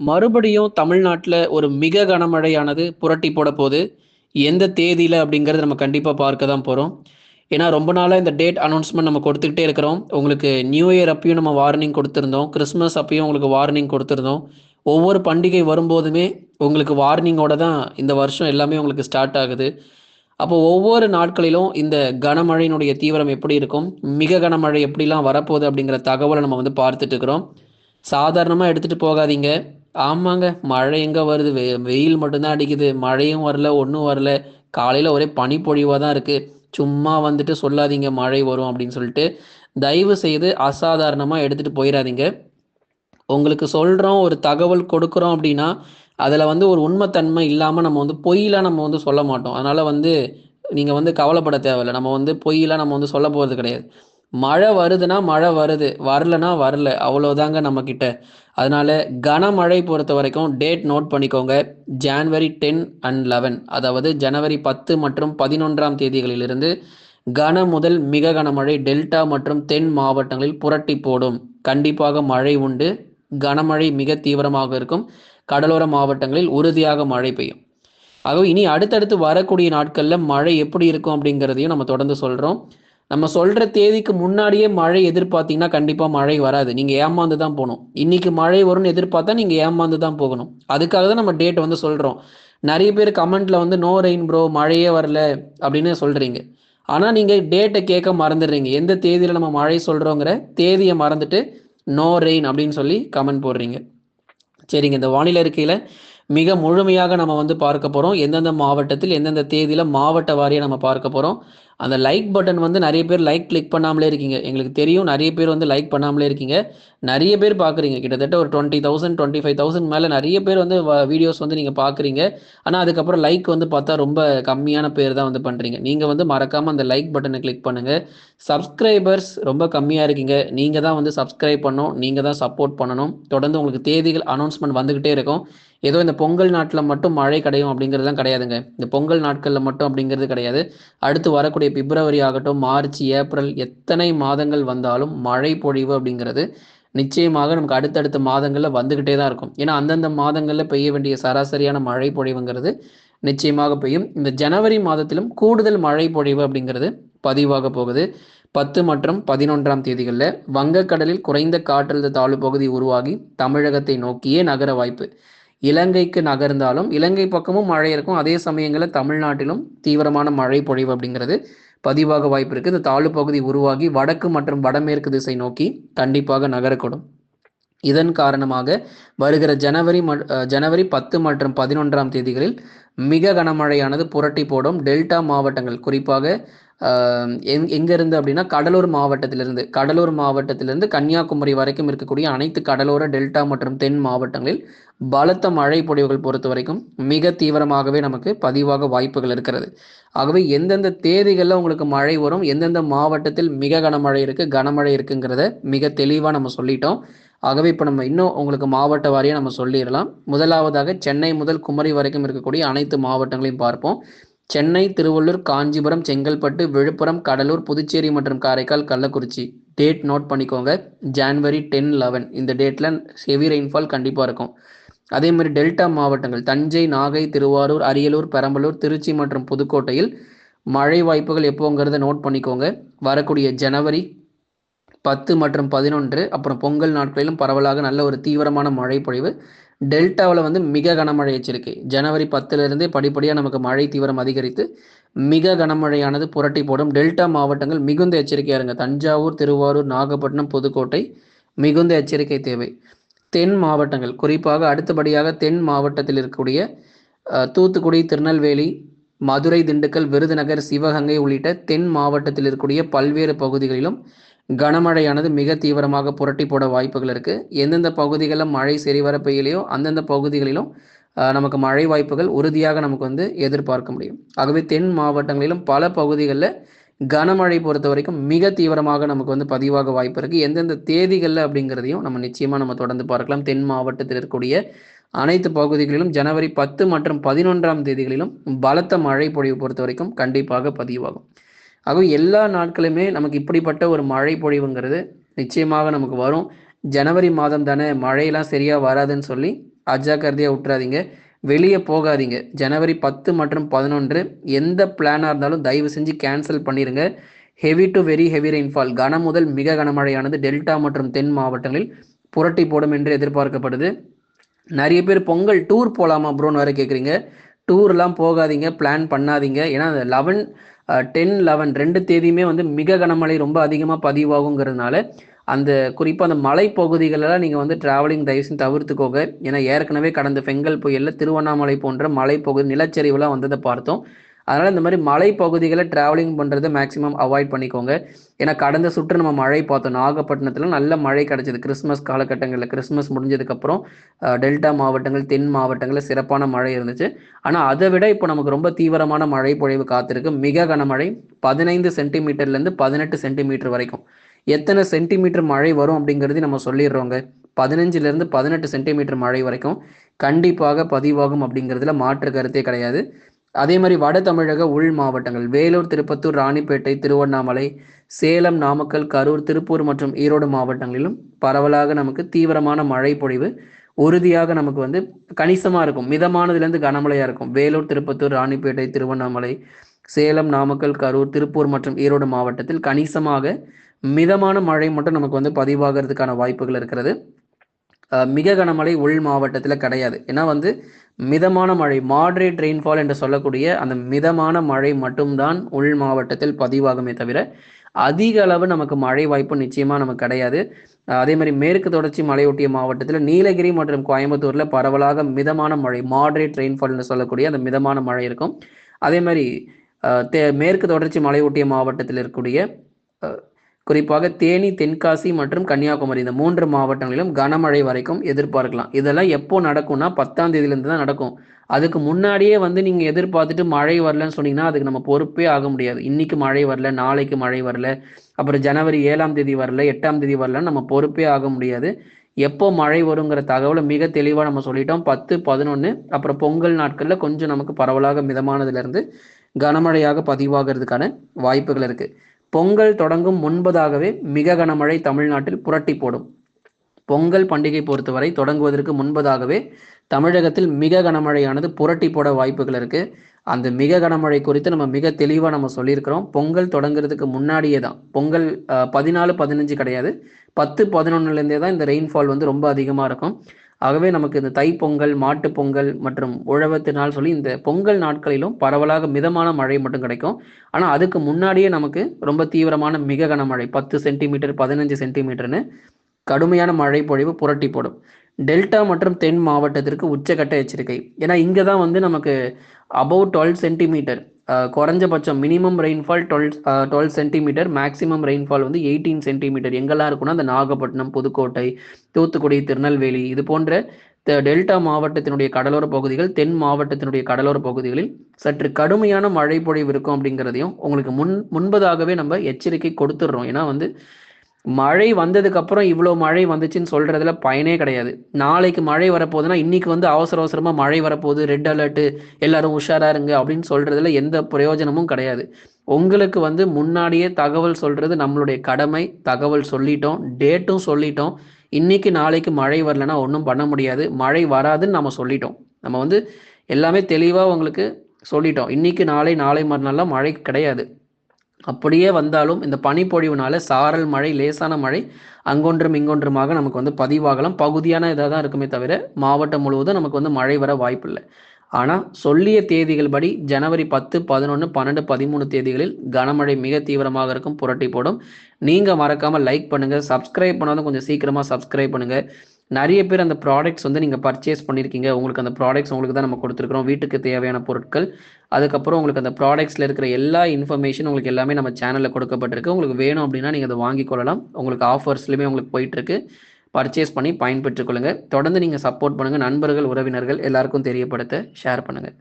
மறுபடியும் தமிழ்நாட்டில் ஒரு மிக கனமழையானது புரட்டி போட போது. எந்த தேதியில் அப்படிங்கிறது நம்ம கண்டிப்பாக பார்க்க தான் போகிறோம் ஏன்னா ரொம்ப நாளாக இந்த டேட் அனௌன்ஸ்மெண்ட் நம்ம கொடுத்துக்கிட்டே இருக்கிறோம். உங்களுக்கு நியூ இயர் அப்பயும் நம்ம வார்னிங் கொடுத்துருந்தோம் கிறிஸ்மஸ் அப்பயும் உங்களுக்கு வார்னிங் கொடுத்துருந்தோம் ஒவ்வொரு பண்டிகை வரும்போதுமே உங்களுக்கு வார்னிங்கோட தான் இந்த வருஷம் எல்லாமே உங்களுக்கு ஸ்டார்ட் ஆகுது. அப்போ ஒவ்வொரு நாட்களிலும் இந்த கனமழையினுடைய தீவிரம் எப்படி இருக்கும்? மிக கனமழை எப்படிலாம் வரப்போகுது அப்படிங்கிற தகவலை நம்ம வந்து பார்த்துட்டு இருக்கிறோம். சாதாரணமாக எடுத்துகிட்டு போகாதீங்க. ஆமாங்க மழை எங்க வருது? வெ வெயில் மட்டும் தான் அடிக்குது. மழையும் வரல, ஒண்ணும் வரல. காலையில ஒரே பனிப்பொழிவா தான் இருக்கு. சும்மா வந்துட்டு சொல்லாதீங்க மழை வரும் அப்படின்னு சொல்லிட்டு. தயவு செய்து அசாதாரணமா எடுத்துட்டு போயிறாதீங்க. உங்களுக்கு சொல்றோம், ஒரு தகவல் கொடுக்குறோம் அப்படின்னா, அதுல வந்து ஒரு உண்மை தன்மை இல்லாம நம்ம வந்து பொய்லாம் நம்ம வந்து சொல்ல மாட்டோம். அதனால வந்து நீங்க வந்து கவலைப்பட தேவையில்ல. நம்ம வந்து பொய்லாம் நம்ம வந்து சொல்ல போறது கிடையாது. மழை வருதுன்னா மழை வருது. வரலன்னா வரல. அவ்வளோதாங்க நம்மக்கிட்ட அதனால கனமழை பொறுத்த வரைக்கும் டேட் நோட் பண்ணிக்கோங்க. ஜான்வரி 10 அண்ட் 11 அதாவது ஜனவரி 10 மற்றும் 11ஆம் தேதிகளிலிருந்து கன முதல் மிக கனமழை டெல்டா மற்றும் தென் மாவட்டங்களில் புரட்டி போடும். கண்டிப்பாக மழை உண்டு. கனமழை மிக தீவிரமாக இருக்கும். கடலோர மாவட்டங்களில் உறுதியாக மழை பெய்யும். ஆகவே இனி அடுத்தடுத்து வரக்கூடிய நாட்களில் மழை எப்படி இருக்கும் அப்படிங்கிறதையும் நம்ம தொடர்ந்து சொல்கிறோம் நம்ம சொல்ற தேதிக்கு முன்னாடியே மழை எதிர்பார்த்தீங்கன்னா கண்டிப்பா மழை வராது. நீங்க ஏமாந்து தான் போகணும் இன்னைக்கு மழை வரும்னு எதிர்பார்த்தா நீங்க ஏமாந்து தான் போகணும். அதுக்காக தான் நம்ம டேட் வந்து சொல்றோம். நிறைய பேர் கமெண்ட்ல வந்து நோ ரெயின் ப்ரோ மழையே வரல அப்படின்னு சொல்றீங்க. ஆனா நீங்க டேட்டை கேட்க மறந்துடுறீங்க. எந்த தேதியில நம்ம மழை சொல்றோங்கிற தேதியை மறந்துட்டு நோ ரெயின் அப்படின்னு சொல்லி கமெண்ட் போடுறீங்க. சரிங்க. இந்த வானிலை இருக்கையில மிக முழுமையாக நம்ம வந்து பார்க்க போகிறோம் எந்தெந்த மாவட்டத்தில் எந்தெந்த தேதியில் மாவட்ட வாரியாக நம்ம பார்க்க போகிறோம் அந்த லைக் பட்டன் வந்து நிறைய பேர் லைக் கிளிக் பண்ணாமலே இருக்கீங்க. எங்களுக்கு தெரியும் நிறைய பேர் வந்து லைக் பண்ணாமலே இருக்கீங்க. நிறைய பேர் பார்க்குறீங்க. கிட்டத்தட்ட ஒரு twenty thousand twenty five thousand மேலே நிறைய பேர் வந்து வ வீடியோஸ் வந்து நீங்கள் பார்க்குறீங்க. ஆனால் அதுக்கப்புறம் லைக் வந்து பார்த்தா ரொம்ப கம்மியான பேர் தான் வந்து பண்ணுறீங்க நீங்கள் வந்து மறக்காமல் அந்த லைக் பட்டனை கிளிக் பண்ணுங்கள் சப்ஸ்கிரைபர்ஸ் ரொம்ப கம்மியாக இருக்கீங்க. நீங்கள் தான் வந்து சப்ஸ்கிரைப் பண்ணணும். நீங்கள் தான் சப்போர்ட் பண்ணணும். தொடர்ந்து உங்களுக்கு தேதிகள் அனௌன்ஸ்மெண்ட் வந்துக்கிட்டே இருக்கும். ஏதோ இந்த பொங்கல் நாட்டில் மட்டும் மழை கிடையும் அப்படிங்கிறதுலாம் கிடையாதுங்க. இந்த பொங்கல் நாட்களில் மட்டும் அப்படிங்கிறது கிடையாது. அடுத்து வரக்கூடிய பிப்ரவரி ஆகட்டும், மார்ச், ஏப்ரல் எத்தனை மாதங்கள் வந்தாலும் மழை பொழிவு அப்படிங்கிறது நிச்சயமாக நமக்கு அடுத்தடுத்த மாதங்களில் வந்துக்கிட்டே தான் இருக்கும். ஏன்னா அந்தந்த மாதங்களில் பெய்ய வேண்டிய சராசரியான மழை பொழிவுங்கிறது நிச்சயமாக பெய்யும். இந்த ஜனவரி மாதத்திலும் கூடுதல் மழை பொழிவு அப்படிங்கிறது பதிவாக போகுது. 10 மற்றும் பதினொன்றாம் தேதிகளில் வங்கக்கடலில் குறைந்த காற்றழுத்த தாழ்வு பகுதி உருவாகி தமிழகத்தை நோக்கியே நகர வாய்ப்பு. இலங்கைக்கு நகர்ந்தாலும் இலங்கை பக்கமும் மழை இருக்கும். அதே சமயங்களில் தமிழ்நாட்டிலும் தீவிரமான மழை பொழிவு அப்படிங்கிறது பதிவாக வாய்ப்பு இருக்கு. இந்த தாழ்வு பகுதி உருவாகி வடக்கு மற்றும் வடமேற்கு திசை நோக்கி கண்டிப்பாக நகரக்கூடும். இதன் காரணமாக வருகிற ஜனவரி ம ஜனவரி 10 மற்றும் 11ஆம் தேதிகளில் மிக கனமழையானது புரட்டி போடும். டெல்டா மாவட்டங்கள் குறிப்பாக எங் எங்கேருந்து அப்படின்னா கடலூர் மாவட்டத்திலிருந்து கடலூர் மாவட்டத்திலிருந்து கன்னியாகுமரி வரைக்கும் இருக்கக்கூடிய அனைத்து கடலோர டெல்டா மற்றும் தென் மாவட்டங்களில் பலத்த மழை பொழிவுகள் பொறுத்தவரைக்கும் மிக தீவிரமாகவே நமக்கு பதிவாக வாய்ப்புகள் இருக்கிறது. ஆகவே எந்தெந்த தேதிகளில் உங்களுக்கு மழை வரும், எந்தெந்த மாவட்டத்தில் மிக கனமழை இருக்குது கனமழை இருக்குங்கிறத மிக தெளிவாக நம்ம சொல்லிட்டோம். ஆகவே இப்போ நம்ம இன்னும் உங்களுக்கு மாவட்ட வாரியாக நம்ம சொல்லிடலாம் முதலாவதாக சென்னை முதல் குமரி வரைக்கும் இருக்கக்கூடிய அனைத்து மாவட்டங்களையும் பார்ப்போம். சென்னை, திருவள்ளூர், காஞ்சிபுரம், செங்கல்பட்டு, விழுப்புரம், கடலூர், புதுச்சேரி மற்றும் காரைக்கால், கள்ளக்குறிச்சி. டேட் நோட் பண்ணிக்கோங்க. ஜான்வரி 10, 11 இந்த டேட்டில் ஹெவி ரெயின்ஃபால் கண்டிப்பாக இருக்கும். அதே மாதிரி டெல்டா மாவட்டங்கள் தஞ்சை, நாகை, திருவாரூர், அரியலூர், பெரம்பலூர், திருச்சி மற்றும் புதுக்கோட்டையில் மழை வாய்ப்புகள் எப்போங்கிறத நோட் பண்ணிக்கோங்க. வரக்கூடிய ஜனவரி 10 மற்றும் 11 அப்புறம் பொங்கல் நாட்களிலும் பரவலாக நல்ல ஒரு தீவிரமான மழை பொழிவு. டெல்டாவில் வந்து மிக கனமழை எச்சரிக்கை. ஜனவரி பத்திலிருந்தே படிப்படியாக நமக்கு மழை தீவிரம் அதிகரித்து மிக கனமழையானது புரட்டி போடும். டெல்டா மாவட்டங்கள் மிகுந்த எச்சரிக்கையாக இருங்க. தஞ்சாவூர், திருவாரூர், நாகப்பட்டினம், புதுக்கோட்டை மிகுந்த எச்சரிக்கை தேவை. தென் மாவட்டங்கள் குறிப்பாக அடுத்தபடியாக தென் மாவட்டத்தில் இருக்கக்கூடிய தூத்துக்குடி, திருநெல்வேலி, மதுரை, திண்டுக்கல், விருதுநகர், சிவகங்கை உள்ளிட்ட தென் மாவட்டத்தில் இருக்கக்கூடிய பல்வேறு பகுதிகளிலும் கனமழையானது மிக தீவிரமாக புரட்டி போட வாய்ப்புகள் இருக்குது எந்தெந்த பகுதிகளில் மழை சரிவர பெய்யலையோ அந்தந்த பகுதிகளிலும் நமக்கு மழை வாய்ப்புகள் உறுதியாக நமக்கு வந்து எதிர்பார்க்க முடியும். ஆகவே தென் மாவட்டங்களிலும் பல பகுதிகளில் கனமழை பொறுத்தவரைக்கும் மிக தீவிரமாக நமக்கு வந்து பதிவாக வாய்ப்பு இருக்குது எந்தெந்த தேதிகளில் அப்படிங்கிறதையும் நம்ம நிச்சயமாக நம்ம தொடர்ந்து பார்க்கலாம். தென் மாவட்டத்தில் இருக்கக்கூடிய அனைத்து பகுதிகளிலும் ஜனவரி 10 மற்றும் 11ஆம் தேதிகளிலும் பலத்த மழை பொழிவு பொறுத்தவரைக்கும் கண்டிப்பாக பதிவாகும். ஆக எல்லா நாட்களுமே நமக்கு இப்படிப்பட்ட ஒரு மழை பொழிவுங்கிறது நிச்சயமாக நமக்கு வரும். ஜனவரி மாதம் தானே மழையெல்லாம் சரியாக வராதுன்னு சொல்லி அஜாக்கிரதையாக விட்டுறாதீங்க வெளியே போகாதீங்க. ஜனவரி பத்து மற்றும் பதினொன்று எந்த பிளானாக இருந்தாலும் தயவு செஞ்சு கேன்சல் பண்ணிடுங்க heavy to very heavy rainfall கன முதல் மிக கனமழையானது டெல்டா மற்றும் தென் மாவட்டங்களில் புரட்டி போடும் என்று எதிர்பார்க்கப்படுது. நிறைய பேர் பொங்கல் டூர் போகலாமா ப்ரோன்னு வேறு கேட்குறீங்க டூர்லாம் போகாதீங்க பிளான் பண்ணாதீங்க. ஏன்னா லெவன் டென் லெவன் ரெண்டு தேதியுமே வந்து மிக கனமழை ரொம்ப அதிகமாக பதிவாகுங்கிறதுனால அந்த குறிப்பாக அந்த மலைப்பகுதிகளெல்லாம் நீங்கள் வந்து டிராவலிங் தயவுசெய்து தவிர்த்துக்கோங்க. ஏன்னா ஏற்கனவே கடந்த பெங்கல் புயலில் திருவண்ணாமலை போன்ற மலைப்பகுதி நிலச்சரிவுலாம் வந்ததை பார்த்தோம். அதனால் இந்த மாதிரி மலை பகுதிகளை டிராவலிங் பண்றதை மேக்ஸிமம் அவாய்ட் பண்ணிக்கோங்க. ஏன்னா கடந்த சுற்று நம்ம மழை பார்த்தோம். நாகப்பட்டினத்தில் நல்ல மழை கிடச்சிது. கிறிஸ்மஸ் காலகட்டங்களில் கிறிஸ்மஸ் முடிஞ்சதுக்கப்புறம் டெல்டா மாவட்டங்கள் தென் மாவட்டங்களில் சிறப்பான மழை இருந்துச்சு. ஆனால் அதை விட இப்போ நமக்கு ரொம்ப தீவிரமான மழை பொழிவு காத்திருக்கு. மிக கனமழை பதினைந்து சென்டிமீட்டர்லேருந்து பதினெட்டு சென்டிமீட்டர் வரைக்கும். எத்தனை சென்டிமீட்டர் மழை வரும் அப்படிங்கிறது நம்ம சொல்லிடுறோங்க. பதினஞ்சுலேருந்து பதினெட்டு சென்டிமீட்டர் மழை வரைக்கும் கண்டிப்பாக பதிவாகும் அப்படிங்கிறதுல மாற்று கருத்தே கிடையாது. அதே மாதிரி வட தமிழக உள் மாவட்டங்கள். வேலூர் திருப்பத்தூர் ராணிப்பேட்டை திருவண்ணாமலை சேலம் நாமக்கல் கரூர் திருப்பூர் மற்றும் ஈரோடு மாவட்டங்களிலும் பரவலாக நமக்கு தீவிரமான மழை பொழிவு உறுதியாக நமக்கு வந்து கணிசமாக இருக்கும். மிதமானதுலேருந்து கனமழையாக இருக்கும். வேலூர் திருப்பத்தூர் ராணிப்பேட்டை திருவண்ணாமலை சேலம் நாமக்கல் கரூர் திருப்பூர் மற்றும் ஈரோடு மாவட்டத்தில் கணிசமாக மிதமான மழை மட்டும் நமக்கு வந்து பதிவாகிறதுக்கான வாய்ப்புகள் இருக்கிறது. மிக கனமழை உள் மாவட்டத்தில் கிடையாது. ஏன்னா வந்து மிதமான மழை மாட்ரேட் ரெயின்ஃபால் என்று சொல்லக்கூடிய அந்த மிதமான மழை மட்டும்தான் உள் மாவட்டத்தில் பதிவாகுமே தவிர அதிக அளவு நமக்கு மழை வாய்ப்பு நிச்சயமாக நமக்கு கிடையாது. அதே மாதிரி மேற்கு தொடர்ச்சி மலையொட்டிய மாவட்டத்தில் நீலகிரி மற்றும் கோயம்புத்தூரில் பரவலாக மிதமான மழை மாட்ரேட் என்று சொல்லக்கூடிய அந்த மிதமான மழை இருக்கும். அதே மாதிரி மேற்கு தொடர்ச்சி மலையொட்டிய மாவட்டத்தில் இருக்கக்கூடிய குறிப்பாக தேனி தென்காசி மற்றும் கன்னியாகுமரி. இந்த மூன்று மாவட்டங்களிலும் கனமழை வரைக்கும் எதிர்பார்க்கலாம். இதெல்லாம் எப்போ நடக்கும்னா பத்தாம் தேதியிலேருந்து தான் நடக்கும். அதுக்கு முன்னாடியே வந்து நீங்கள் எதிர்பார்த்துட்டு மழை வரலன்னு சொன்னீங்கன்னா அதுக்கு நம்ம பொறுப்பே ஆக முடியாது. இன்னைக்கு மழை வரல நாளைக்கு மழை வரல அப்புறம் ஜனவரி ஏழாம் தேதி வரல எட்டாம் தேதி வரலன்னு நம்ம பொறுப்பே ஆக முடியாது. எப்போ மழை வருங்கிற தகவலை மிக தெளிவாக நம்ம சொல்லிட்டோம். பத்து பதினொன்று அப்புறம் பொங்கல் நாட்களில் கொஞ்சம் நமக்கு பரவலாக மிதமானதுலேருந்து கனமழையாக பதிவாகிறதுக்கான வாய்ப்புகள் இருக்குது பொங்கல் தொடங்கும் முன்பதாகவே மிக கனமழை தமிழ்நாட்டில் புரட்டி போடும். பொங்கல் பண்டிகை பொறுத்தவரை தொடங்குவதற்கு முன்பதாகவே தமிழகத்தில் மிக கனமழையானது புரட்டி போட வாய்ப்புகள் இருக்கு. அந்த மிக கனமழை குறித்து நம்ம மிக தெளிவாக நம்ம சொல்லியிருக்கிறோம். பொங்கல் தொடங்குறதுக்கு முன்னாடியே தான். பொங்கல் பதினாலு பதினஞ்சு கிடையாது. பத்து பதினொன்னுலேருந்தே தான் இந்த ரெயின்ஃபால் வந்து ரொம்ப அதிகமாக இருக்கும். ஆகவே நமக்கு இந்த தை பொங்கல் மாட்டு பொங்கல் மற்றும் உழவத்தினால் நாள் சொல்லி இந்த பொங்கல் நாட்களிலும் பரவலாக மிதமான மழை மட்டும் கிடைக்கும். ஆனால் அதுக்கு முன்னாடியே நமக்கு ரொம்ப தீவிரமான மிக கனமழை பத்து சென்டிமீட்டர் பதினஞ்சு சென்டிமீட்டர்னு கடுமையான மழை பொழிவு புரட்டி போடும். டெல்டா மற்றும் தென் மாவட்டத்திற்கு உச்சக்கட்ட எச்சரிக்கை. ஏன்னா இங்கே தான் வந்து நமக்கு அபவ் டுவெல் சென்டிமீட்டர் குறைஞ்சபட்சம் minimum rainfall twelve twelve centimetre maximum rainfall வந்து எயிட்டீன் சென்டிமீட்டர் எங்கெல்லாம் இருக்குன்னா அந்த நாகப்பட்டினம் புதுக்கோட்டை தூத்துக்குடி திருநெல்வேலி இது போன்ற டெல்டா மாவட்டத்தினுடைய கடலோர பகுதிகள் தென் மாவட்டத்தினுடைய கடலோர பகுதிகளில் சற்று கடுமையான மழை பொழிவு இருக்கும் அப்படிங்கிறதையும் உங்களுக்கு முன் முன்பதாகவே நம்ம எச்சரிக்கை கொடுத்துட்றோம். ஏன்னா வந்து மழை வந்ததுக்கு அப்புறம் இவ்வளோ மழை வந்துச்சுன்னு சொல்றதுல பயனே கிடையாது. நாளைக்கு மழை வரப்போகுதுன்னா இன்னைக்கு வந்து அவசர அவசரமா மழை வரப்போகுது ரெட் அலர்ட்டு எல்லாரும் உஷாரா இருங்க அப்படின்னு சொல்றதுல எந்த பிரயோஜனமும் கிடையாது. உங்களுக்கு வந்து முன்னாடியே தகவல் சொல்றது நம்மளுடைய கடமை தகவல் சொல்லிட்டோம் டேட்டும் சொல்லிட்டோம். இன்னைக்கு நாளைக்கு மழை வரலன்னா ஒன்றும் பண்ண முடியாது. மழை வராதுன்னு நம்ம சொல்லிட்டோம். நம்ம வந்து எல்லாமே தெளிவாக உங்களுக்கு சொல்லிட்டோம். இன்னைக்கு நாளை நாளை மறுநாள்லாம் மழை கிடையாது. அப்படியே வந்தாலும் இந்த பனிப்பொழிவுனால சாரல் மழை லேசான மழை அங்கொன்றும் இங்கொன்றுமாக நமக்கு வந்து பதிவாகலாம். பகுதியான இதாக தான் இருக்குமே தவிர மாவட்டம் முழுவதும் நமக்கு வந்து மழை வர வாய்ப்பில்லை. ஆனால் சொல்லிய தேதிகள் படி ஜனவரி பத்து பதினொன்று பன்னெண்டு பதிமூணு தேதிகளில் கனமழை மிக தீவிரமாக இருக்கும் புரட்டி போடும். நீங்கள் மறக்காமல் லைக் பண்ணுங்கள் சப்ஸ்கிரைப் பண்ணாலும் கொஞ்சம் சீக்கிரமாக சப்ஸ்கிரைப் பண்ணுங்கள் நிறைய பேர் அந்த ப்ராடக்ட்ஸ் வந்து நீங்கள் பர்ச்சேஸ் பண்ணியிருக்கீங்க உங்களுக்கு அந்த ப்ராடக்ட்ஸ் உங்களுக்கு தான் நம்ம கொடுத்துருக்குறோம். வீட்டுக்கு தேவையான பொருட்கள். அதுக்கப்புறம் உங்களுக்கு அந்த ப்ராடக்ட்ஸில் இருக்கிற எல்லா இன்ஃபர்மேஷன் உங்களுக்கு எல்லாமே நம்ம சேனலில் கொடுக்கப்பட்டிருக்கு. உங்களுக்கு வேணும் அப்படின்னா நீங்கள் அதை வாங்கிக்கொள்ளலாம் உங்களுக்கு ஆஃபர்ஸ்லையுமே உங்களுக்கு போயிட்டுருக்கு. பர்ச்சேஸ் பண்ணி பயன்பெற்றுக்கொள்ளுங்க தொடர்ந்து நீங்கள் சப்போர்ட் பண்ணுங்கள் நண்பர்கள் உறவினர்கள் எல்லாருக்கும் தெரியப்படுத்த ஷேர் பண்ணுங்கள்